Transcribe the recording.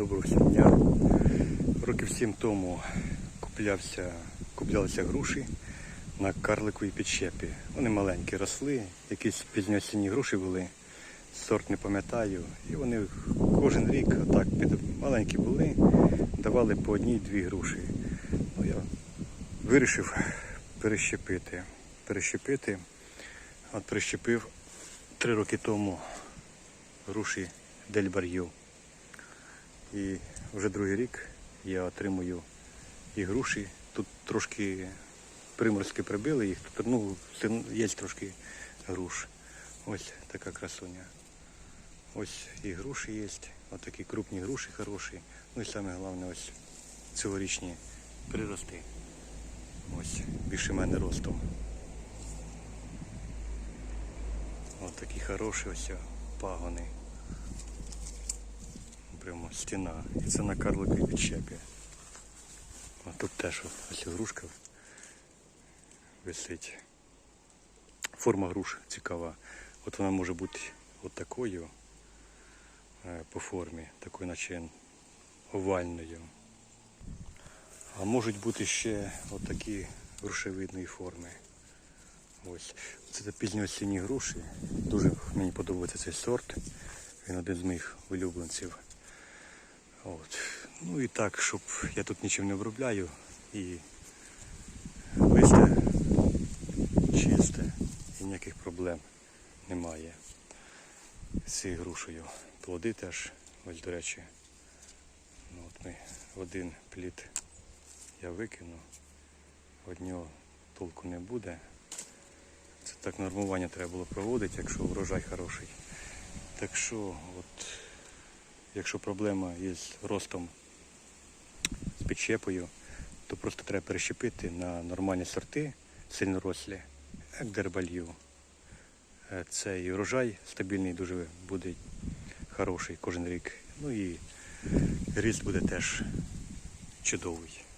доброго дня. Років сім тому куплявся, куплялися груші на карликовій підщепі. Вони маленькі росли, якісь пізньосінні груші були, сорт не пам'ятаю. І вони кожен рік отак маленькі були, давали по одній-дві груші. Ну, я вирішив перещепити. Перещепити. От перещепив три роки тому груші Дель Бар'ю. І вже другий рік я отримую і груші. Тут трошки приморськи прибили їх, тут ну, є трошки груш. Ось така красуня. Ось і груші є, ось такі крупні груші хороші. Ну і саме головне ось цьогорічні прирости. Ось більше мене ростом. Ось такі хороші ось пагони. Прямо стіна. І це на карликовій підщепі. А тут теж ось грушка висить. Форма груш цікава. От вона може бути от такою е, по формі, такою наче овальною. А можуть бути ще отакі грушевидної форми. Ось. Це пізньоосінні груші. Дуже мені подобається цей сорт. Він один з моїх улюбленців. От. Ну і так, щоб я тут нічим не обробляю і листя чисте і ніяких проблем немає з цією грушею. Плоди теж, ось до речі, ну, от ми один плід я викину, від нього толку не буде. Це так нормування треба було проводити, якщо врожай хороший. Так що, от, якщо проблема із ростом з підщепою, то просто треба перещепити на нормальні сорти, сильнорослі, дербалью. Е, Цей урожай стабільний дуже буде хороший кожен рік. Ну і ріст буде теж чудовий.